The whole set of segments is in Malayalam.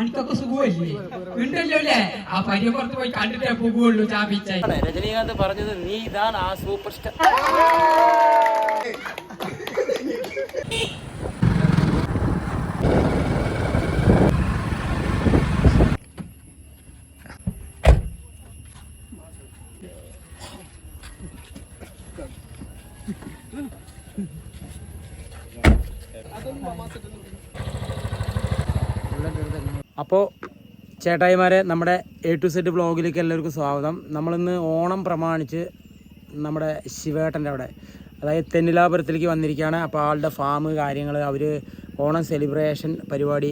എനിക്കൊക്കെ സുഖമല്ലേ? ഉണ്ടല്ലോ അല്ലേ? ആ പരിയപ്പുറത്ത് പോയി കണ്ടിട്ടേ പോകുള്ളൂ ചാപിച്ച രജനീകാന്ത് പറഞ്ഞത് നീ ഇതാണ് ആ സൂപ്പർ സ്റ്റാർ അപ്പോൾ ചേട്ടായിമാരെ നമ്മുടെ എ ടു സെറ്റ് ബ്ലോഗിലേക്ക് എല്ലാവർക്കും സ്വാഗതം. നമ്മളിന്ന് ഓണം പ്രമാണിച്ച് നമ്മുടെ ശിവേട്ടന്റെ അവിടെ അതായത് തെന്നിലാപുരത്തിലേക്ക് വന്നിരിക്കുകയാണ്. അപ്പോൾ ആളുടെ ഫാം കാര്യങ്ങൾ അവർ ഓണം സെലിബ്രേഷൻ പരിപാടി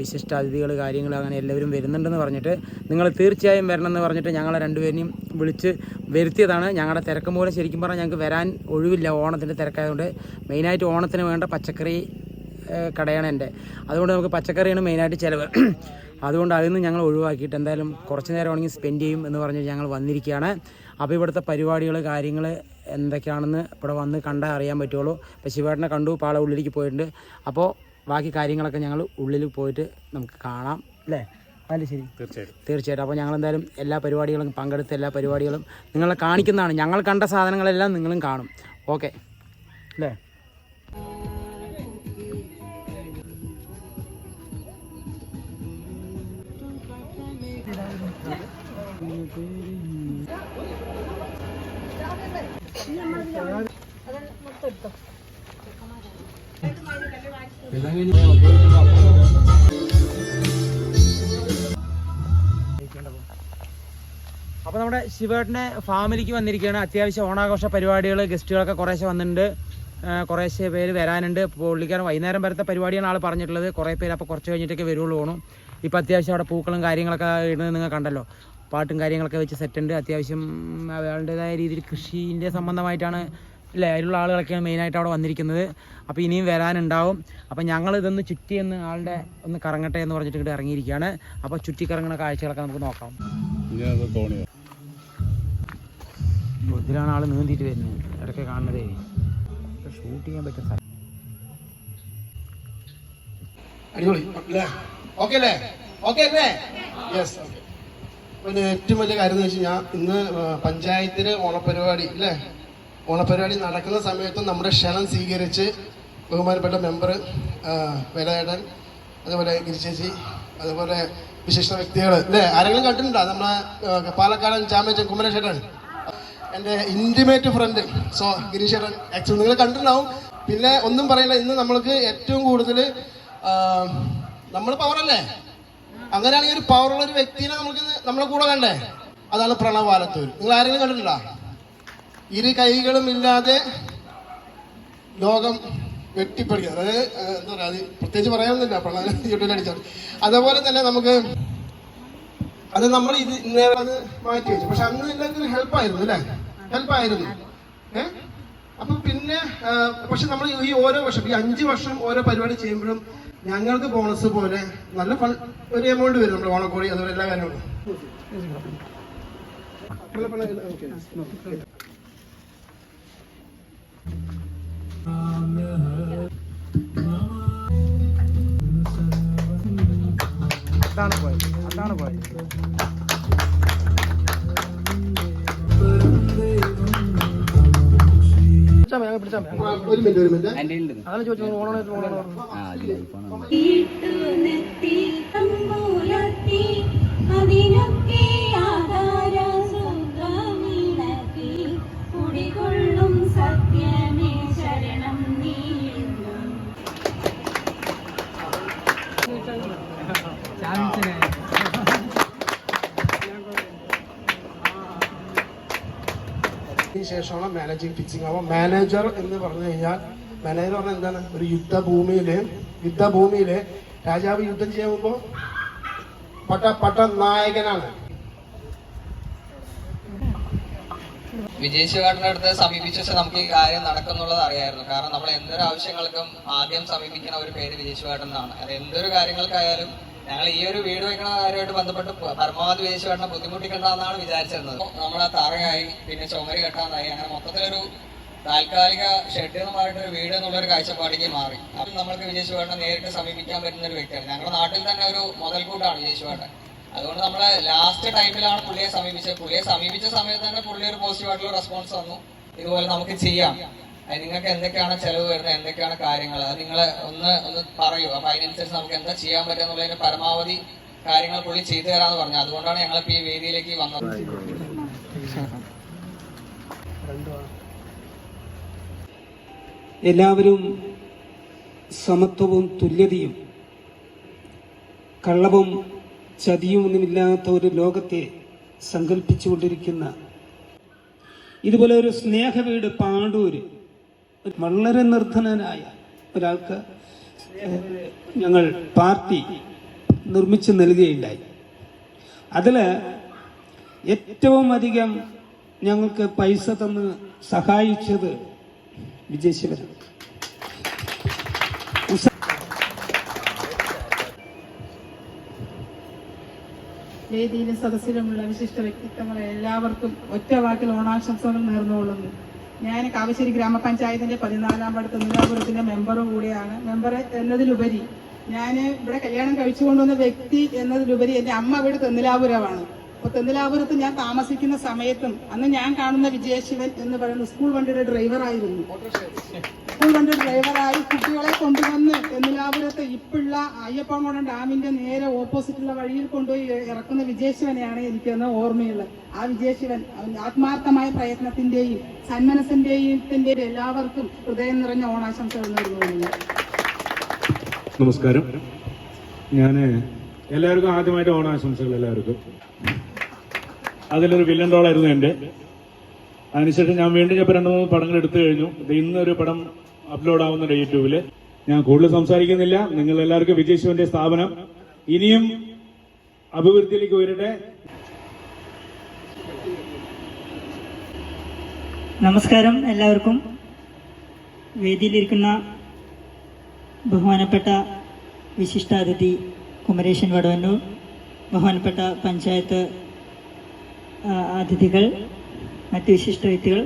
വിശിഷ്ടാതിഥികൾ കാര്യങ്ങൾ അങ്ങനെ എല്ലാവരും വരുന്നുണ്ടെന്ന് പറഞ്ഞിട്ട് നിങ്ങൾ തീർച്ചയായും വരണം എന്ന് പറഞ്ഞിട്ട് ഞങ്ങളെ രണ്ടുപേരെയും വിളിച്ച് വരുത്തിയതാണ്. ഞങ്ങളുടെ തിരക്ക് മൂലം ശരിക്കും പറഞ്ഞാൽ ഞങ്ങൾക്ക് വരാൻ ഒഴിവില്ല ഓണത്തിന്റെ തിരക്കായതുകൊണ്ട്. മെയിനായിട്ട് ഓണത്തിന് വേണ്ട പച്ചക്കറി കടയാണ് എന്റെ. അതുകൊണ്ട് നമുക്ക് പച്ചക്കറിയാണ് മെയിനായിട്ട് ചിലവ്. അതുകൊണ്ട് അതിൽ നിന്ന് ഞങ്ങൾ ഒഴിവാക്കിയിട്ട് എന്തായാലും കുറച്ച് നേരം ആണെങ്കിൽ സ്പെൻഡ് ചെയ്യും എന്ന് പറഞ്ഞ് ഞങ്ങൾ വന്നിരിക്കുകയാണ്. അപ്പോൾ ഇവിടുത്തെ പരിപാടികൾ കാര്യങ്ങൾ എന്തൊക്കെയാണെന്ന് ഇവിടെ വന്ന് കണ്ടാൽ അറിയാൻ പറ്റുള്ളൂ. ഇപ്പോൾ ശിവേട്ടനെ കണ്ടു പാള ഉള്ളിലേക്ക് പോയിട്ടുണ്ട്. അപ്പോൾ ബാക്കി കാര്യങ്ങളൊക്കെ ഞങ്ങൾ ഉള്ളിൽ പോയിട്ട് നമുക്ക് കാണാം അല്ലേ? അല്ല ശരി? തീർച്ചയായിട്ടും. തീർച്ചയായിട്ടും. അപ്പോൾ ഞങ്ങൾ എന്തായാലും എല്ലാ പരിപാടികളും പങ്കെടുത്ത എല്ലാ പരിപാടികളും നിങ്ങളെ കാണിക്കുന്നതാണ്. ഞങ്ങൾ കണ്ട സാധനങ്ങളെല്ലാം നിങ്ങളും കാണും. ഓക്കെ. അല്ലേ? അപ്പോൾ നമ്മുടെ ശിവേട്ടന്റെ ഫാമിലിക്ക് വന്നിരിക്കുകയാണ്. അത്യാവശ്യം ഓണാഘോഷ പരിപാടികൾ ഗസ്റ്റുകളൊക്കെ കുറേശ്ശെ വന്നിട്ടുണ്ട്. കുറേശ്ശെ പേര് വരാനുണ്ട്. പുള്ളിക്കാരൻ വൈകുന്നേരം വരത്തെ പരിപാടിയാണ് ആൾ പറഞ്ഞിട്ടുള്ളത്. കുറേ പേര് അപ്പോൾ കുറച്ച് കഴിഞ്ഞിട്ടൊക്കെ വരുള്ളൂ ഓണം. ഇപ്പോൾ അത്യാവശ്യം അവിടെ പൂക്കളും കാര്യങ്ങളൊക്കെ ഇടുന്നത് നിങ്ങൾ കണ്ടല്ലോ. പാട്ടും കാര്യങ്ങളൊക്കെ വെച്ച് സെറ്റ് ഉണ്ട്. അത്യാവശ്യം അയാളുടേതായ രീതിയിൽ കൃഷീന്റെ സംബന്ധമായിട്ടാണ് അല്ലേ അതിലുള്ള ആളുകളൊക്കെയാണ് മെയിനായിട്ട് അവിടെ വന്നിരിക്കുന്നത്. അപ്പോൾ ഇനിയും വരാനുണ്ടാവും. അപ്പോൾ ഞങ്ങൾ ഇതൊന്ന് ചുറ്റി എന്ന് ആളുടെ ഒന്ന് കറങ്ങട്ടെ എന്ന് പറഞ്ഞിട്ട് ഇവിടെ ഇറങ്ങിയിരിക്കുകയാണ്. അപ്പോൾ ചുറ്റി കറങ്ങുന്ന കാഴ്ചകളൊക്കെ നമുക്ക് നോക്കാം. ഇതിലാണ് ആൾ നീന്തിയിട്ട് വരുന്നത്. ഇടയ്ക്ക് കാണുന്നതേ. ഷൂട്ട് ചെയ്യാൻ പറ്റും സ്ഥലം. അടിപൊളി. ഓക്കെ അല്ലേ? ഓക്കെ അല്ലേ? യെസ് പിന്നെ ഏറ്റവും വലിയ കാര്യം എന്ന് വെച്ച് കഴിഞ്ഞാൽ ഇന്ന് പഞ്ചായത്തിലെ ഓണപരിപാടി അല്ലേ ഓണപരിപാടി നടക്കുന്ന സമയത്ത് നമ്മുടെ ക്ഷണം സ്വീകരിച്ച് ബഹുമാനപ്പെട്ട മെമ്പർ വേലായുധൻ അതുപോലെ ഗിരിചേച്ചി അതുപോലെ വിശിഷ്ട വ്യക്തികൾ അല്ലേ ആരെങ്കിലും കണ്ടിട്ടുണ്ടോ? നമ്മളെ പാലക്കാടൻ ചാമേച്ചൻ കുമരേശ്വരൻ എന്റെ intimate friend so Girishwaran actually നിങ്ങൾ കണ്ടിട്ടുണ്ടാവും. പിന്നെ ഒന്നും പറയില്ല ഇന്ന് നമ്മൾക്ക് ഏറ്റവും കൂടുതൽ നമ്മൾ പവറല്ലേ അങ്ങനെയാണെങ്കിൽ ഒരു പവറുള്ള ഒരു വ്യക്തിനെ നമുക്ക് നമ്മളെ കൂടെ കണ്ടേ. അതാണ് പ്രണവാലത്തൂർ നിങ്ങൾ ആരെങ്കിലും കണ്ടിട്ടുണ്ടോ? ഇരു കൈകളും ഇല്ലാതെ ലോകം വെട്ടിപ്പടിക്കുക അതായത് എന്താ പറയുക അത് പ്രത്യേകിച്ച് പറയാനൊന്നുമില്ല. പ്രണവ് യൂട്യൂബിൽ അടിച്ചാൽ അതേപോലെ തന്നെ നമുക്ക് അത് നമ്മൾ ഇത് ഇന്നേ അത് മാറ്റി വെച്ചു. പക്ഷെ അന്ന് എല്ലാത്തിനും ഹെൽപ്പായിരുന്നു അല്ലേ? ഹെൽപ്പായിരുന്നു ഏ? അപ്പൊ പിന്നെ പക്ഷെ നമ്മൾ ഈ ഓരോ വർഷം ഈ അഞ്ച് വർഷം ഓരോ പരിപാടി ചെയ്യുമ്പോഴും ഞങ്ങൾക്ക് ബോണസ് പോലെ നല്ല ഒരു എമൗണ്ട് വരും നമ്മുടെ ഓണക്കോടി അതുപോലെ എല്ലാ കാര്യങ്ങളും. അതാണ് പോയത്. അതാണ് പോയത്. ഒരു മിനിറ്റ് ഒരു മിനിറ്റ്. വീട്ടുനെത്തി തമ്പൂരത്തി അതിനൊക്കെ ശേഷമാണ് മാനേജിങ് ഫിക്സിങ് അപ്പോൾ മാനേജർ എന്ന് പറഞ്ഞു കഴിഞ്ഞാൽ മാനേജർ പറഞ്ഞാൽ എന്താണ്? ഒരു യുദ്ധഭൂമിയിൽ യുദ്ധഭൂമിയിൽ രാജാവ് യുദ്ധം ചെയ്യാൻ പോകുമ്പോ പട്ട പട്ട നായകനാണ് വിജയശിവാട്ടിന്റെ അടുത്ത് നമുക്ക് ഈ കാര്യം നടക്കുന്നുള്ളത് അറിയായിരുന്നു. കാരണം നമ്മൾ എന്തൊരു ആവശ്യങ്ങൾക്കും ആദ്യം സമീപിക്കുന്ന ഒരു പേര് വിജയശിവാട്ടൻ എന്നാണ്. അത് എന്തൊരു കാര്യങ്ങൾക്കായാലും ഞങ്ങൾ ഈ ഒരു വീട് വെക്കുന്ന കാര്യമായിട്ട് ബന്ധപ്പെട്ട് പരമാവധി പരമാവധി വിജയശിവാട്ടിനെ ബുദ്ധിമുട്ടിക്കണ്ടെന്നാണ് വിചാരിച്ചിരുന്നത്. നമ്മളെ തറയായി പിന്നെ ചുമര് കെട്ടാനായി അങ്ങനെ മൊത്തത്തിലൊരു താൽക്കാലിക ഒരു വീട് എന്നുള്ള ഒരു കാഴ്ചപ്പാടിലേക്ക് മാറി. അപ്പം നമ്മൾക്ക് വിജേഷ് വേണ്ട നേരിട്ട് സമീപിക്കാൻ പറ്റുന്ന ഒരു വ്യക്തിയാണ്. ഞങ്ങളുടെ നാട്ടിൽ തന്നെ ഒരു മുതൽക്കൂട്ടാണ് വിജേഷ് വേണ്ടത് അതുകൊണ്ട് നമ്മൾ ലാസ്റ്റ് ടൈമിലാണ് പുള്ളിയെ സമീപിച്ചത്. പുള്ളിയെ സമീപിച്ച സമയത്ത് തന്നെ പുള്ളി ഒരു പോസിറ്റീവ് ആയിട്ടുള്ള റെസ്പോൺസ് തന്നു ഇതുപോലെ നമുക്ക് ചെയ്യാം. നിങ്ങൾക്ക് എന്തൊക്കെയാണ് ചെലവ് വരുന്നത് എന്തൊക്കെയാണ് കാര്യങ്ങൾ അത് നിങ്ങൾ ഒന്ന് ഒന്ന് പറയൂ. അപ്പൊ അതിനനുസരിച്ച് നമുക്ക് എന്താ ചെയ്യാൻ പറ്റുക എന്നുള്ളതിന് പരമാവധി കാര്യങ്ങൾ പുള്ളി ചെയ്തു തരാന്ന് പറഞ്ഞു അതുകൊണ്ടാണ് ഞങ്ങളിപ്പോ ഈ വേദിയിലേക്ക് വന്നത്. എല്ലാവരും സമത്വവും തുല്യതയും കള്ളവും ചതിയും ഒന്നുമില്ലാത്ത ഒരു ലോകത്തെ സങ്കല്പിച്ചുകൊണ്ടിരിക്കുന്ന ഇതുപോലെ ഒരു സ്നേഹവീട് പാണ്ടൂര് വളരെ നിർധനനായ ഒരാൾക്ക് ഞങ്ങൾ പാർട്ടി നിർമ്മിച്ചു നൽകുകയുണ്ടായി. അതിൽ ഏറ്റവും അധികം ഞങ്ങൾക്ക് പൈസ തന്ന് സഹായിച്ചത് വിജയശിവരാണ് വേദിയിലും സദസ്സിലുമുള്ള വിശിഷ്ട വ്യക്തിത്വങ്ങളെ എല്ലാവർക്കും ഒറ്റ വാക്കിൽ ഓണാശംസകൾ നേർന്നുകൊള്ളുന്നു. ഞാൻ കാവശ്ശേരി ഗ്രാമപഞ്ചായത്തിന്റെ പതിനാലാം വാർഡ് തെന്നിലാപുരത്തിന്റെ മെമ്പറും കൂടിയാണ്. മെമ്പർ എന്നതിലുപരി ഞാൻ ഇവിടെ കല്യാണം കഴിച്ചു കൊണ്ടുവന്ന വ്യക്തി എന്നതിലുപരി എന്റെ അമ്മ ഇവിടെ തെന്നിലാപുരമാണ്. അപ്പൊ തെന്നിലാപുരത്ത് ഞാൻ താമസിക്കുന്ന സമയത്തും അന്ന് ഞാൻ കാണുന്ന വിജയശിവൻ എന്ന് പറയുന്ന സ്കൂൾ വണ്ടിയുടെ ഡ്രൈവറായിരുന്നു സ്കൂൾ വണ്ടി ഡ്രൈവറായി കുട്ടികളെ കൊണ്ടുവന്ന് തെന്നിലാപുരത്ത് ഇപ്പുള്ള അയ്യപ്പൻകുളം ഡാമിന്റെ നേരെ ഓപ്പോസിറ്റുള്ള വഴിയിൽ കൊണ്ടുപോയി ഇറക്കുന്ന വിജയശിവനെയാണ് എനിക്കെന്ന് ഓർമ്മയുള്ളത്. ആ വിജയശിവൻ ആത്മാർത്ഥമായ പ്രയത്നത്തിന്റെയും സന്മനസിന്റെയും എല്ലാവർക്കും ഹൃദയം നിറഞ്ഞ ഓണാശംസകൾ നൽകുന്നു നമസ്കാരം. ഞാൻ എല്ലാവർക്കും ആദ്യമായിട്ട് ഓണാശംസകൾ എല്ലാവർക്കും. അതിലൊരു വില്ലൻ റോളായിരുന്നു എന്റെ. അതിനുശേഷം ഞാൻ വീണ്ടും ഞാൻ രണ്ട് മൂന്ന് പടങ്ങൾ എടുത്തു കഴിഞ്ഞു. ഇന്നൊരു പടം അപ്ലോഡ് ആവുന്നുണ്ട് യൂട്യൂബിൽ ഞാൻ കൂടുതൽ സംസാരിക്കുന്നില്ല. നിങ്ങൾ എല്ലാവർക്കും വിജയ് ശിവന്റെ സ്ഥാപനം. ഇനിയും അഭിവൃദ്ധിയിലേക്ക് ഉയരട്ടെ. നമസ്കാരം എല്ലാവർക്കും. വേദിയിലിരിക്കുന്ന ബഹുമാനപ്പെട്ട വിശിഷ്ടാതിഥി കുമരേശൻ വടവന്നൂർ ബഹുമാനപ്പെട്ട പഞ്ചായത്ത് അതിഥികൾ മറ്റ് വിശിഷ്ട വ്യക്തികൾ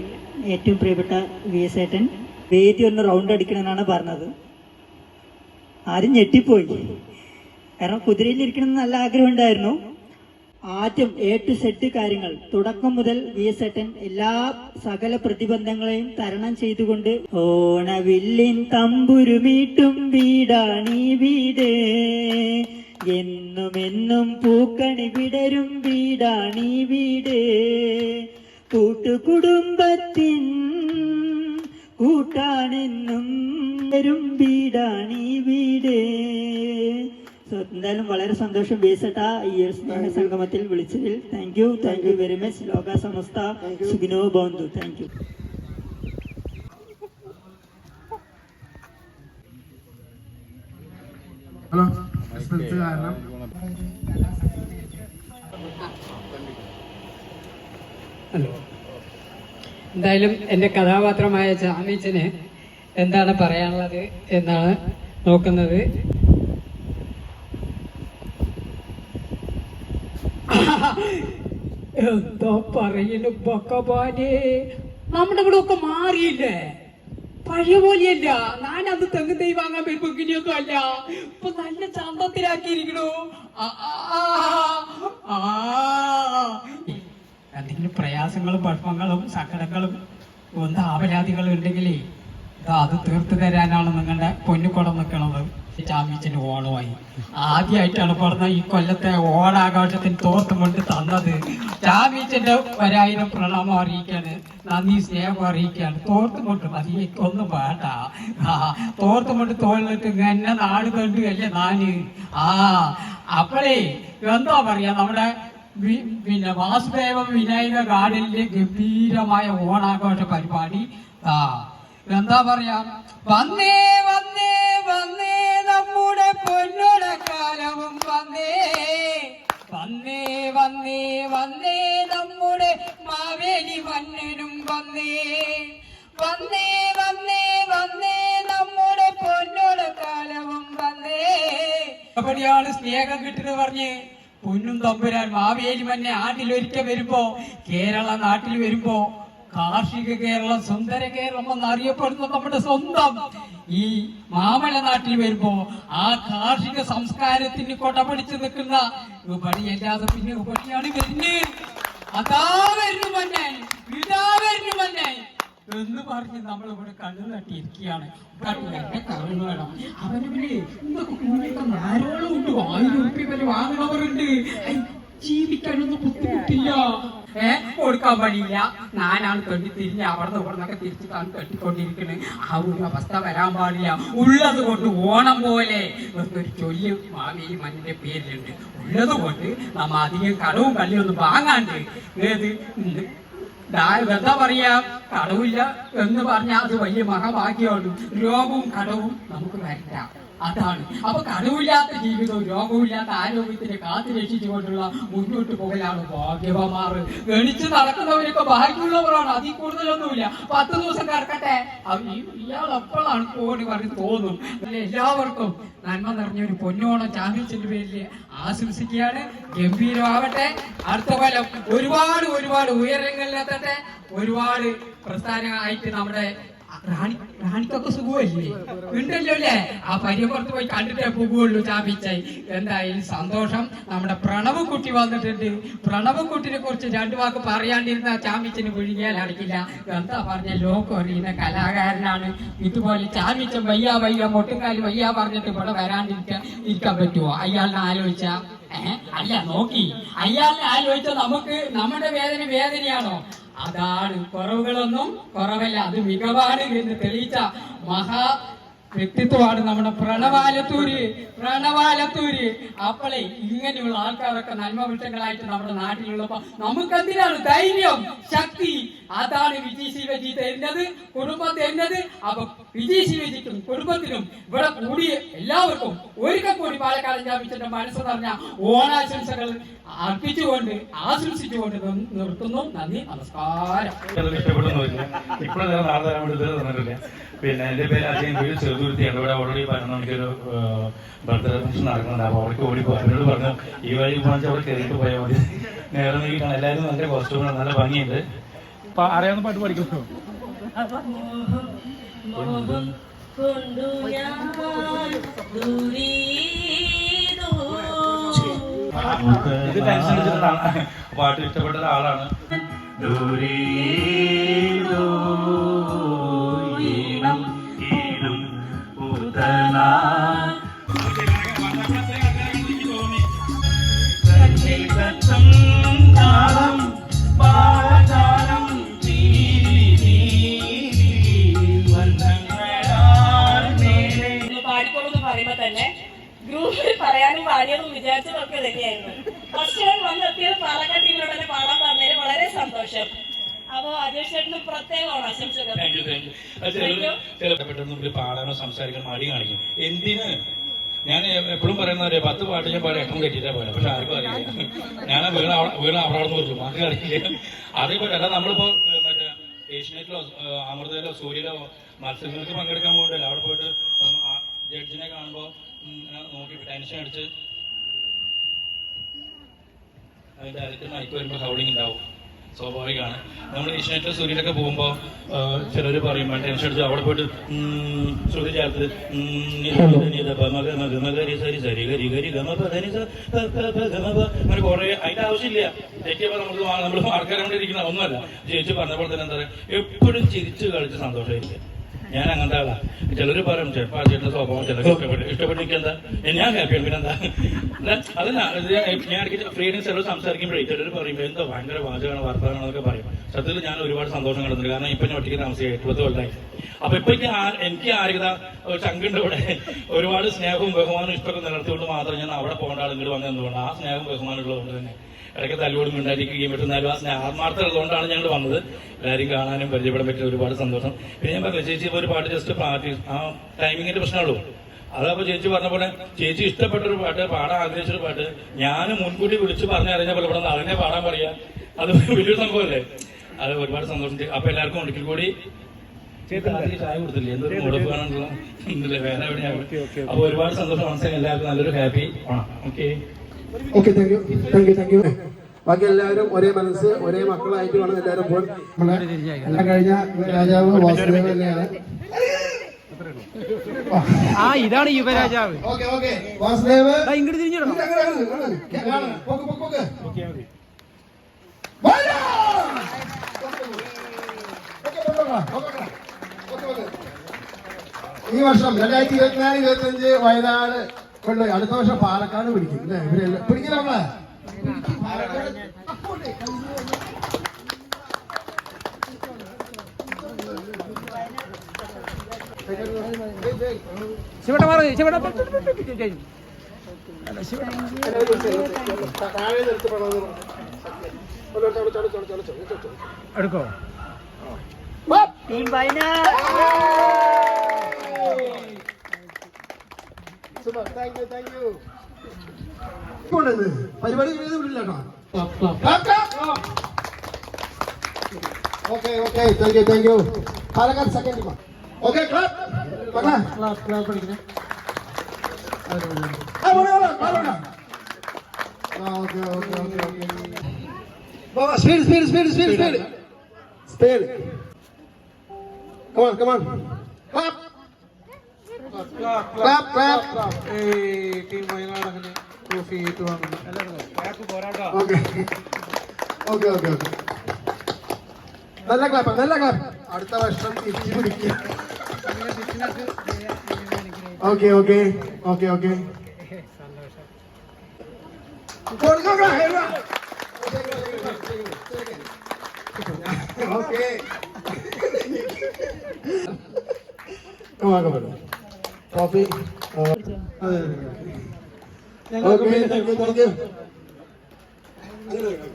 ഏറ്റവും പ്രിയപ്പെട്ട വി എസ് ഏട്ടൻ വേദി ഒന്ന് റൗണ്ട് അടിക്കണമെന്നാണ് പറഞ്ഞത്. ആരും ഞെട്ടിപ്പോയി. കാരണം കുതിരയിലിരിക്കണം നല്ല ആഗ്രഹം ഉണ്ടായിരുന്നു. ആദ്യം എ ടു സെറ്റ് കാര്യങ്ങൾ തുടക്കം മുതൽ വി എസ് എട്ടൻ എല്ലാ സകല പ്രതിബന്ധങ്ങളെയും തരണം ചെയ്തുകൊണ്ട് ഓണവില്ലിൻ തമ്പുരുമീട്ടും വീടാണീ വീട്. എന്നും എന്നും പൂക്കണി വിടരും വീടാണീ വീട്. കൂട്ടുകുടുംബത്തിൻ കൂട്ടാണെന്നും വരും ഈ വീട്. സോ എന്തായാലും വളരെ സന്തോഷം. ബേസട്ട ഈ ഒരു സ്നേഹ സംഗമത്തിൽ വിളിച്ചതിൽ thank you thank you very much ലോക സമസ്ത സുഖിനോ ബന്ധു താങ്ക് യു ഹലോ കാരണം. എന്തായാലും എന്റെ കഥാപാത്രമായ ജാമീച്ചന് എന്താണ് പറയാനുള്ളത് എന്നാണ് നോക്കുന്നത്. എന്താ പറയുന്നു ബക്കബാനെ നമ്മുടെ ഇവിടെ ഒക്കെ മാറിയില്ലേ? പഴയ പോലെയല്ല. ഞാൻ അത് തെങ്ങ് തൈ വാങ്ങാൻ വരുമ്പോ ഇങ്ങനെയൊന്നും അല്ല. ഇപ്പൊ നല്ല ചന്തത്തിലാക്കിയിരിക്കണു. ആ. എന്തെങ്കിലും പ്രയാസങ്ങളും വിഷമങ്ങളും സങ്കടങ്ങളും ഒന്ന് ആപരാധികളും ഉണ്ടെങ്കിലേ അത് തീർത്തു തരാനാണ് നിങ്ങളുടെ പൊന്നുകുടം നിൽക്കണത് ചാമ്പ്യൻസിന് ഓണമായി. ആദ്യമായിട്ടാണ് പറഞ്ഞ ഈ കൊല്ലത്തെ ഓണാഘോഷത്തിന് തോർത്തും കൊണ്ട് തന്നത്. ചാമ്പ്യൻസിന്റെ ഒരായിരം പ്രണാമം അറിയിക്കാണ്. നന്ദി സ്നേഹം അറിയിക്കാണ്. തോർത്തും കൊണ്ട് മതി. എനിക്കൊന്നും വേണ്ട. തോർത്തും കൊണ്ട് തോന്നിട്ട് എന്നെ നാട് കണ്ടു അല്ലേ നാന്? ആ അപ്പോഴേ എന്താ പറയാ? നമ്മുടെ പിന്നെ വാസുദേവ വിനായക ഗാർഡനിലെ ഗംഭീരമായ ഓണാഘോഷ പരിപാടി. ആ എന്താ പറയാ? വന്നേ വന്നേ വന്നേ നമ്മുടെ പൊന്നുടക്കാലവും വന്നേ. വന്നേ വന്നേ വന്നേ നമ്മുടെ മാവേലി മന്നനും വന്നേ. വന്നേ വന്നേ വന്നേ നമ്മുടെ പൊന്നോടക്കാലവും വന്നേ. എവിടെയാണ് സ്നേഹം കിട്ടുന്നത് പറഞ്ഞ്. പൊന്നും തമ്പുരാൻ മാവേലി മന്നെ ആണ്ടിലൊരിക്കൽ വരുമ്പോ കേരള നാട്ടിൽ വരുമ്പോ കാർഷിക കേരളം സുന്ദര കേരളം എന്നറിയപ്പെടുന്ന നമ്മുടെ സ്വന്തം ഈ മാമല നാട്ടിൽ വരുമ്പോ ആ കാർഷിക സംസ്കാരത്തിന് കൊട പിടിച്ചു നിൽക്കുന്ന ഉപടിയല്ലാതെ പിന്നെ ഉപടിയാണ് വരുന്നത്. അതാ വരുന്നു മന്നെ ഇതാ വരുന്നു മന്നെ എന്ന് പറഞ്ഞ് നമ്മൾ ഇവിടെ കണ്ണു തട്ടിയിരിക്കുകയാണ്. കണ്ടു എന്നെ കറി വേണം അവന് പിന്നെ ഇതൊക്കെ കൂടിയൊക്കെ ധാരാളം ഉണ്ട്. ആയിരം ഉറുപ്പ്യ വരെ വാങ്ങണവരുണ്ട്. ജീവിക്കാനൊന്നും ബുദ്ധിമുട്ടില്ല. ഏ കൊടുക്കാൻ വഴിയില്ല ഞാനാണ് തൊണ്ടി തിരിഞ്ഞ് അവിടെ ഇവിടുന്നൊക്കെ തിരിച്ച് താൻ കെട്ടിക്കൊണ്ടിരിക്കുന്നത് ആ ഒരു അവസ്ഥ വരാൻ പാടില്ല. ഉള്ളത് കൊണ്ട് ഓണം പോലെ. എന്നൊരു ചൊല്ല് മാമി മണ്ണിന്റെ പേരിലുണ്ട്. ഉള്ളത് കൊണ്ട് നമ്മ അധികം കടവും കള്ളിയൊന്നും വാങ്ങാണ്ട്. ഏത്? എന്താ പറയാ? കടവില്ല എന്ന് പറഞ്ഞാൽ അത് വലിയ മഹാഭാഗ്യമാണ്. രോഗവും കടവും നമുക്ക് വരണ്ട. അതാണ്. അപ്പൊ കടവില്ലാത്ത ജീവിതവും രോഗവുമില്ലാത്ത ആരോഗ്യത്തിന്റെ കാത്തു രക്ഷിച്ചുകൊണ്ടുള്ള മുന്നോട്ട് പോകലാണ് ഭാഗ്യവന്മാർ ഗണിച്ച് നടക്കുന്നവരൊക്കെ ഭാഗ്യമുള്ളവരാണ്. അതിൽ കൂടുതലൊന്നുമില്ല. പത്ത് ദിവസം കിടക്കട്ടെ. ഇയാൾ എപ്പോഴാണ് പോകണി പറഞ്ഞ് തോന്നും. എല്ലാവർക്കും നന്മ നിറഞ്ഞൊരു പൊന്നോണം ചാമ്പ്യൻസിന്റെ പേരിൽ ആശംസിക്കുകയാണ്. ഗംഭീരമാവട്ടെ അടുത്ത കൊല്ലം ഒരുപാട് ഒരുപാട് ഉയരങ്ങളിലെത്തട്ടെ. ഒരുപാട് പ്രസ്ഥാനമായിട്ട് നമ്മുടെ റാണി റാണിക്കൊക്കെ സുഖമല്ലേ? ഉണ്ടല്ലോ അല്ലേ ആ പരിയപ്പുറത്ത് പോയി കണ്ടിട്ടേ പോകുള്ളൂ ചാപിച്ചായി എന്തായാലും സന്തോഷം. നമ്മുടെ പ്രണവ് കുട്ടി വന്നിട്ടുണ്ട്. പ്രണവ് കുട്ടിനെ കുറിച്ച് രണ്ടു വാക്ക് പറയാണ്ടിരുന്ന ചാമ്പിച്ചിന് വിഴുങ്ങിയാൽ അടക്കില്ല. എന്താ പറഞ്ഞ? ലോകം അറിയുന്ന കലാകാരനാണ്. ഇതുപോലെ ചാമിച്ചൻ വയ്യ വയ്യ മൊട്ടുകാൽ വയ്യ പറഞ്ഞിട്ട് ഇവിടെ വരാണ്ടിരിക്കാൻ ഇരിക്കാൻ പറ്റുമോ അയാളിനെ ആലോചിച്ച. അല്ല നോക്കി. അയാളിനെ ആലോചിച്ച നമുക്ക് നമ്മുടെ വേദന വേദനയാണോ? അതാണ് കുറവുകളൊന്നും കുറവല്ല. അത് മികവാണ് എന്ന് തെളിയിച്ച മഹാ വ്യക്തിത്വമാണ് നമ്മുടെ പ്രണവാലത്തൂര്. പ്രണവാലത്തൂര്. അപ്പോളെ ഇങ്ങനെയുള്ള ആൾക്കാരൊക്കെ നന്മ വൃക്ഷങ്ങളായിട്ട് നമ്മുടെ നാട്ടിലുള്ളപ്പോ നമുക്ക് എന്തിനാണ് ധൈര്യം ശക്തി? അതാണ് വിജയ് ശിവജി തരുന്നത് കുടുംബം തരുന്നത് അപ്പൊ വിജയ് കുടുംബത്തിനും ഇവിടെ കൂടിയ എല്ലാവർക്കും ഒരിക്കൽ കൂടി പാലക്കാട് ജാമിച്ചന്റെ മനസ്സ് നിറഞ്ഞ ഓണാശംസകൾ അർപ്പിച്ചുകൊണ്ട് ആശംസിച്ചുകൊണ്ട് നിർത്തുന്നു. നന്ദി നമസ്കാരം. പിന്നെ എന്റെ പേര് അധികം വീട് ചെറുതുരുത്തിയാണ്. ഇവിടെ ഓൾറെഡി പറഞ്ഞു എനിക്കൊരു ബർത്ത്ഡേ ഫംഗ്ഷൻ നടക്കുന്നുണ്ട്. അപ്പോൾ അവർക്ക് ഓടി പോകും. അവരോട് പറഞ്ഞു ഈ വഴി പോകാൻ അവിടെ കയറിയിട്ട് പോയാൽ മതി. നേരെ നീക്കണം എല്ലാവരും നല്ല കോസ്റ്റ്യൂമാണ് നല്ല ഭംഗിയുണ്ട്. അറിയാവുന്ന പാട്ട് പഠിക്കുന്നു ഇത് ടെൻഷൻ അടിച്ചിട്ടാണ് പാട്ട് ഇഷ്ടപ്പെട്ട ഒരാളാണ്. പാടിക്കോളൂ ഗ്രൂപ്പിൽ പറയാനും പാടിയതും വിചാരിച്ചതൊക്കെ തന്നെയായിരുന്നു ഫസ്റ്റ് ടൈം വന്നെത്തിയത് പാലക്കാട്ടിലൂടെ തന്നെ പാടാൻ പറഞ്ഞതിന് വളരെ സന്തോഷം. പാടാനോ സംസാരിക്കാൻ മടി കാണിക്കും. എന്തിന്? ഞാൻ എപ്പോഴും പറയുന്ന പത്ത് പാട്ട് ഞാൻ പാടി എട്ടം കെട്ടിയിട്ടാ പോലെ പക്ഷെ ആർക്കും അറിയില്ല. ഞാൻ വീണ വീണ അവിടെ വരും ആർക്കും അറിയില്ല. അതേപോലെ അല്ല നമ്മളിപ്പോ മറ്റേ ഏഷ്യനെറ്റിലോ അമൃതയിലോ സൂര്യയിലോ മത്സരങ്ങൾക്ക് പങ്കെടുക്കാൻ പോകണ്ടല്ലോ. അവിടെ പോയിട്ട് ജഡ്ജിനെ കാണുമ്പോൾ നോക്കി ടെൻഷൻ അടിച്ച്. അതിന്റെ അടുത്ത് മൈക്ക് വരുമ്പോൾ ഹൗളിംഗ് ഉണ്ടാവും. സ്വാഭാവികമാണ്. നമ്മൾ ഏഷ്യാനെറ്റ് സൂര്യയിലൊക്കെ പോകുമ്പോൾ ചിലർ പറയും ടെൻഷൻ അടിച്ച് അവിടെ പോയിട്ട് ശ്രുതി ചേർത്ത് അങ്ങനെ കുറേ അതിന്റെ ആവശ്യമില്ല. തെറ്റിയപ്പോൾ നമുക്ക് നമ്മൾ ആൾക്കാരെ കൊണ്ടിരിക്കുന്ന ഒന്നല്ല ഒന്നുമല്ല. ചേച്ചി പറഞ്ഞ പോലെ തന്നെ എന്താ പറയുക എപ്പോഴും ചിരിച്ചു കളിച്ച് സന്തോഷമായിരിക്കും. ഞാൻ അങ്ങനത്തെ ആളാ ചിലർ പറയും ചേട്ടന്റെ സ്വഭാവം ചിലർ ഇഷ്ടപ്പെട്ടു ഇഷ്ടപ്പെട്ടെങ്കിൽ എന്താ ഞാൻ ഹാപ്പിയാണ് പിന്നെ എന്താ അതല്ല ഞാൻ ഇടയ്ക്ക് ചിലർ സംസാരിക്കുമ്പോഴേ ചിലർ പറയുമ്പോൾ എന്തോ ഭയങ്കര വാചകമാണ് വാർത്തകളാണെന്നൊക്കെ പറയും. സത്യത്തിൽ ഞാൻ ഒരുപാട് സന്തോഷം കിടന്നു കാരണം ഇപ്പം ഞാൻ ഒറ്റയ്ക്ക് താമസിക്കുക എട്ടുപത് കൊല്ലമായി അപ്പൊ ഇപ്പൊ എനിക്ക് എനിക്ക് ആര്യത ഒരു ചങ്കുണ്ട് ഇവിടെ. ഒരുപാട് സ്നേഹവും ബഹുമാനവും ഇഷ്ടമൊക്കെ നിലനിർത്തിക്കൊണ്ട് മാത്രം ഞാൻ അവിടെ പോകേണ്ട ആളുകൾ വന്നതുകൊണ്ട് ആ സ്നേഹവും ബഹുമാനം ഉള്ളതുകൊണ്ട് തന്നെ. ഇടയ്ക്ക് തല്ലുകൊടും ഉണ്ടായിരിക്കുകയും പറ്റുന്നാലും ആ സ്നേഹ ആത്മാർത്ഥം ഉള്ളതുകൊണ്ടാണ് ഞങ്ങൾ വന്നത്. എല്ലാവരും കാണാനും പരിചയപ്പെടാൻ പറ്റിയ ഒരുപാട് സന്തോഷം. പിന്നെ ഞാൻ പറഞ്ഞു ചേച്ചി ഒരു പാട്ട് ജസ്റ്റ് പ്രാക്ടീസ് ആ ടൈമിങ്ങിന്റെ പ്രശ്നമുള്ളൂ അതപ്പോ ചേച്ചി പറഞ്ഞ പോലെ ചേച്ചി ഇഷ്ടപ്പെട്ട ഒരു പാട്ട് പാടാൻ ആഗ്രഹിച്ചൊരു പാട്ട് ഞാൻ മുൻകൂട്ടി വിളിച്ച് പറഞ്ഞറിഞ്ഞ പോലെ ഇവിടെ അതിനെ പാടാൻ പറയാ. അത് വലിയൊരു സംഭവമല്ലേ? അത് ഒരുപാട് സന്തോഷം. അപ്പൊ എല്ലാവർക്കും ഒരിക്കൽ കൂടി ചായ കൊടുത്തില്ലേ? എന്തൊരു മുടപ്പ് കാണാനുള്ള വേറെ എവിടെയാണ് അപ്പൊ ഒരുപാട് സന്തോഷം മനസ്സിലായി. എല്ലാവർക്കും നല്ലൊരു happy Onam okay. Okay thank you thank you thank you ബാക്കി എല്ലാവരും ഒരേ മനസ്സ് ഒരേ മക്കളായിട്ട് വേണം എല്ലാവരും പോയി നമ്മളെ എല്ലാം കഴിഞ്ഞ രാജാവ് വാസുദേവൻ തന്നെയാണ്. ആ ഇതാണ് യുവരാജാവ്. Okay okay. വാസുദേവ് ഇങ്ങോട്ട് തിരിഞ്ഞിടണം. ഈ വർഷം രണ്ടായിരത്തി ഇരുപത്തിനാല് ഇരുപത്തി അഞ്ച് വയനാട് കൊണ്ട് അടുത്ത വർഷം പാലക്കാട് പിടിക്കും അല്ലേ? ഇവരെല്ലാം പിടിക്കില്ല നമ്മളെ? ശിവട്ട മാറി ശിവട്ട എടുക്കോ? Team super thank you thank you പരിപാടി ചെയ്ത് വിടില്ല okay okay thank you thank you Palakkad second okay clap മക്കളെ ക്ലാപ്പ് ക്ലാപ്പ് പഠിക്കണേ okay okay okay okay speed speed speed speed speed speed come on come on clap clap team Wayanad അങ്ങനെ ട്രോഫി ഏറ്റുവാങ്ങുന്നു ഓക്കെ ഓക്കെ ഓക്കെ ഓക്കെ നല്ല ക്ലാപ്പ് നല്ല ക്ലാപ്പ് അടുത്ത വർഷം തിരിച്ചു പിടിക്കുക okay okay okay okay okay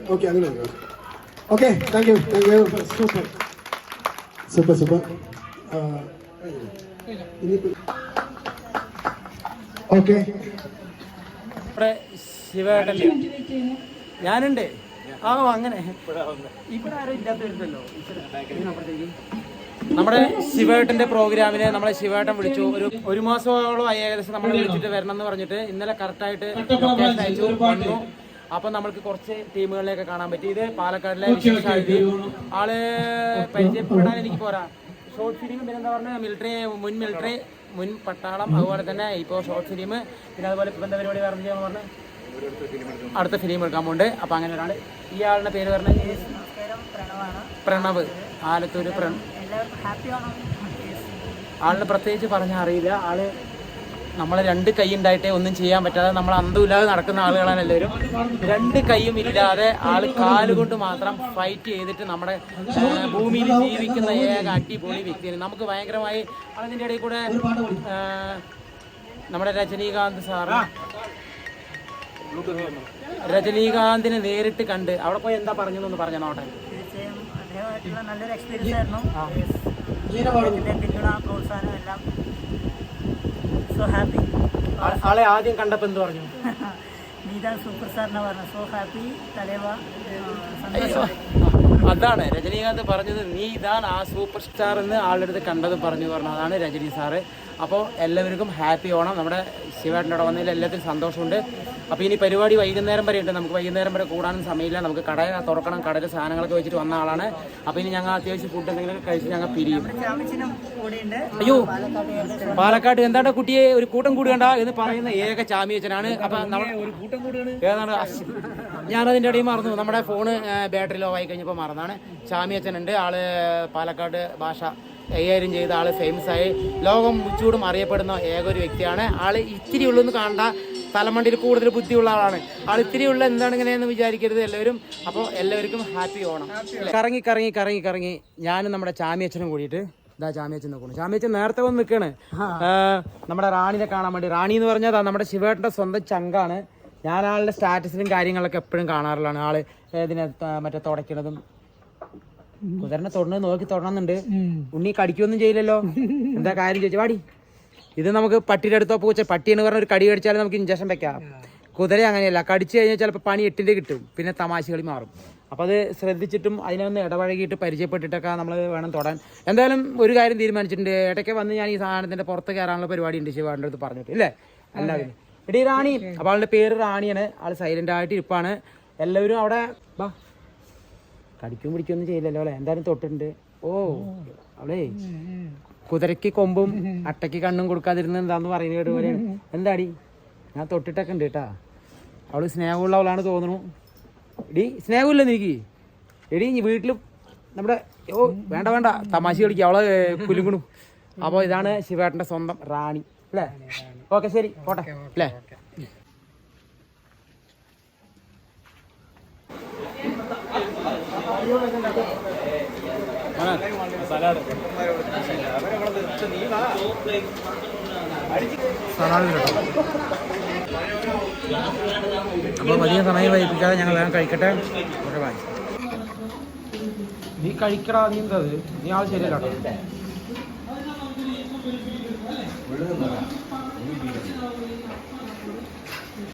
okay അങ്ങനെ okay thank you thank you super super super okay ഇവിടെ ശിവേട്ടല്ലേ ഞാനുണ്ട്. ആ അങ്ങനെ. ഇവിടെ ആരും ഇല്ലാത്തവരുണ്ടല്ലോ നമ്മുടെ ശിവേട്ടന്റെ പ്രോഗ്രാമിന് നമ്മളെ ശിവേട്ടൻ വിളിച്ചു. ഒരു ഒരു മാസമോളമായി ഏകദേശം നമ്മൾ വിളിച്ചിട്ട് വരണം എന്ന് പറഞ്ഞിട്ട് ഇന്നലെ കറക്റ്റായിട്ട് ലൊക്കേഷൻ അയച്ചു വന്നു. അപ്പൊ നമ്മൾക്ക് കുറച്ച് ടീമുകളിലേക്ക് കാണാൻ പറ്റി. ഇത് പാലക്കാടിലെ ആൾ പരിചയപ്പെടാൻ എനിക്ക് പോരാ. ഷോർട്ട് ഫിലിം പിന്നെ എന്താ പറഞ്ഞ മിലിറ്ററി മുൻ മിലിറ്ററി മുൻ പട്ടാളം അതുപോലെ തന്നെ ഇപ്പോൾ ഷോർട്ട് ഫിലിം പിന്നെ അതുപോലെ ഇപ്പം എന്താ പരിപാടി പറഞ്ഞു? ചെയ്യാൻ അടുത്ത ഫിലിം എടുക്കാൻ പോകുന്നുണ്ട് അപ്പം അങ്ങനെ ഒരാൾ ഈ ആളുടെ പേര് പറഞ്ഞ പ്രണവ്. പ്രണ ആളിന് പ്രത്യേകിച്ച് പറഞ്ഞാൽ അറിയില്ല. ആൾ നമ്മളെ രണ്ട് കൈ ഉണ്ടായിട്ടേ ഒന്നും ചെയ്യാൻ പറ്റാതെ നമ്മൾ അന്തമില്ലാതെ നടക്കുന്ന ആളുകളാണ് എല്ലാവരും. രണ്ട് കൈയും ഇല്ലാതെ ആൾ കാലുകൊണ്ട് മാത്രം ഫൈറ്റ് ചെയ്തിട്ട് നമ്മുടെ ഭൂമിയിൽ ജീവിക്കുന്ന ഏക അടിപൊളി വ്യക്തിയാണ്. നമുക്ക് ഭയങ്കരമായി അതിന്റെ ഇടയിൽ കൂടെ നമ്മുടെ രജനീകാന്ത് സാറ്. രജനീകാന്തിനെ നേരിട്ട് കണ്ട് അവിടെ പോയി എന്താ പറഞ്ഞതെന്ന് പറഞ്ഞു നോട്ടെ. തീർച്ചയായും അദ്ദേഹമായിട്ടുള്ള നല്ലൊരു എക്സ്പീരിയൻസ് ആയിരുന്നു. പിന്തുണ പ്രോത്സാഹനം എല്ലാം സോ ഹാപ്പി ആളെ ആദ്യം കണ്ടപ്പോ എന്ത് പറഞ്ഞു? നീതാ സൂപ്പർ എന്ന് പറഞ്ഞു സോ ഹാപ്പി തലേവ. അയ്യോ. അതാണ്. രജനീകാന്ത് പറഞ്ഞത് നീ ഇതാണ് ആ സൂപ്പർ സ്റ്റാർ എന്ന് ആളുടെ അടുത്ത് കണ്ടത് പറഞ്ഞു പറഞ്ഞു അതാണ് രജനി സാറ്. അപ്പോൾ എല്ലാവർക്കും ഹാപ്പി ഓണം. നമ്മുടെ ശിവേട്ടന്റെ വന്നതിൽ എല്ലാത്തിനും സന്തോഷമുണ്ട്. അപ്പോൾ ഇനി പരിപാടി വൈകുന്നേരം വരെ ഉണ്ട്. നമുക്ക് വൈകുന്നേരം വരെ കൂടാനും സമയമില്ല. നമുക്ക് കട തുറക്കണം കടയിൽ സാധനങ്ങളൊക്കെ വെച്ചിട്ട് വന്ന ആളാണ്. അപ്പോൾ ഇനി ഞങ്ങൾ അത്യാവശ്യം ഫുഡ് എന്തെങ്കിലും കഴിച്ച് ഞങ്ങൾ പിരിയും. അയ്യോ പാലക്കാട് എന്താണ്ട കുട്ടിയെ ഒരു കൂട്ടം കൂടുകണ്ട എന്ന് പറയുന്ന ഏക ചാമിയച്ചനാണ്. അപ്പം ഏതാണ്. ഞാനതിന്റെ ഇടയിൽ മറന്നു. നമ്മുടെ ഫോണ് ബാറ്ററി ലോ ആയി കഴിഞ്ഞപ്പോൾ മറന്നാണ്. ചാമിയച്ചനുണ്ട് ആൾ പാലക്കാട് ഭാഷ കൈകാര്യം ചെയ്ത ആൾ ഫേമസ് ആയി. ലോകം മുച്ചൂടും അറിയപ്പെടുന്ന ഏക ഒരു വ്യക്തിയാണ്. ആൾ ഇത്തിരി ഉള്ളൊന്ന് കാണണ്ട. തലമണ്ടിൽ കൂടുതൽ ബുദ്ധിയുള്ള ആളാണ്. ആൾ ഇത്തിരി ഉള്ള എന്താണ് ഇങ്ങനെയെന്ന് വിചാരിക്കരുത് എല്ലാവരും. അപ്പോൾ എല്ലാവർക്കും ഹാപ്പി ഓണം. കറങ്ങി കറങ്ങി കറങ്ങി കറങ്ങി ഞാനും നമ്മുടെ ചാമിയച്ചനും കൂടിയിട്ട് ഇതാ ചാമിയച്ചൻ നോക്കുന്നു ചാമിയച്ചൻ നേരത്തെ വന്ന് നിൽക്കുകയാണ്. നമ്മുടെ റാണിനെ കാണാൻ വേണ്ടി. റാണി എന്ന് പറഞ്ഞാൽ നമ്മുടെ ശിവേട്ടന്റെ സ്വന്തം ചങ്കാണ്. ഞാൻ ആളുടെ സ്റ്റാറ്റസിലും കാര്യങ്ങളൊക്കെ എപ്പോഴും കാണാറുള്ളതാണ്. ആൾ ഇതിനെ മറ്റേ തുടയ്ക്കണതും. കുതിരനെ തൊടണത് നോക്കി തൊടണമെന്നുണ്ട് ഉണ്ണി കടിക്കൊന്നും ചെയ്യില്ലല്ലോ. എന്താ കാര്യം ചോദിച്ചു വാടി. ഇത് നമുക്ക് പട്ടിയുടെ അടുത്തോ പൂച്ച പട്ടി എന്ന് പറഞ്ഞ ഒരു കടി കടിച്ചാലും നമുക്ക് ഇഞ്ചക്ഷൻ വെക്കാം. കുതിര അങ്ങനെയല്ല. കടിച്ചു കഴിഞ്ഞാൽ ചിലപ്പോൾ പണി എട്ടിന്റെ കിട്ടും. പിന്നെ തമാശ കളി മാറും. അപ്പോൾ അത് ശ്രദ്ധിച്ചിട്ടും അതിനൊന്ന് ഇടപഴകിയിട്ട് പരിചയപ്പെട്ടിട്ടൊക്കെ നമ്മൾ വേണം തൊടാൻ. എന്തായാലും ഒരു കാര്യം തീരുമാനിച്ചിട്ടുണ്ട്. ഇടയ്ക്ക് വന്ന് ഞാൻ ഈ സാധനത്തിന്റെ പുറത്ത് കയറാനുള്ള പരിപാടി ഉണ്ട് ശിവാന്റെ അടുത്ത് പറഞ്ഞിട്ട്. ഇല്ലേ? എല്ലാവരും. എടീ റാണി. അപ്പോൾ ആളുടെ പേര് റാണിയാണ്. ആൾ സൈലന്റ് ആയിട്ട് ഇരിപ്പാണ്. എല്ലാവരും അവിടെ വാ കടിക്കും പിടിക്കൊന്നും ചെയ്യില്ലല്ലോ അല്ലേ? എന്തായാലും തൊട്ടിട്ടുണ്ട് ഓ അവളെ കുതിരയ്ക്ക് കൊമ്പും അട്ടയ്ക്ക് കണ്ണും കൊടുക്കാതിരുന്ന എന്താന്ന് പറയുന്നത് കേട്ട് എന്താടി? ഞാൻ തൊട്ടിട്ടൊക്കെ ഉണ്ട് കേട്ടാ. അവൾ സ്നേഹമുള്ളവളാണ് തോന്നുന്നു. എടി സ്നേഹമില്ല നിനക്ക്. എടി ഇനി വീട്ടിൽ നമ്മുടെ ഓ വേണ്ട വേണ്ട. തമാശ കളിക്കുക അവളെ കുലുങ്ങണു അപ്പോൾ ഇതാണ് ശിവേട്ടന്റെ സ്വന്തം റാണി. അല്ലേ? ഓക്കെ ശരി. പോട്ടെ. അല്ലേ അപ്പോൾ വലിയ സമയം വൈകിപ്പിക്കാതെ ഞങ്ങൾ വേഗം കഴിക്കട്ടെ. ഓക്കെ ബൈ നീ കഴിക്കടാ നീ എന്താ ഇത്? നീ ആൾ ശരിയല്ല കേട്ടോ Bienvenido.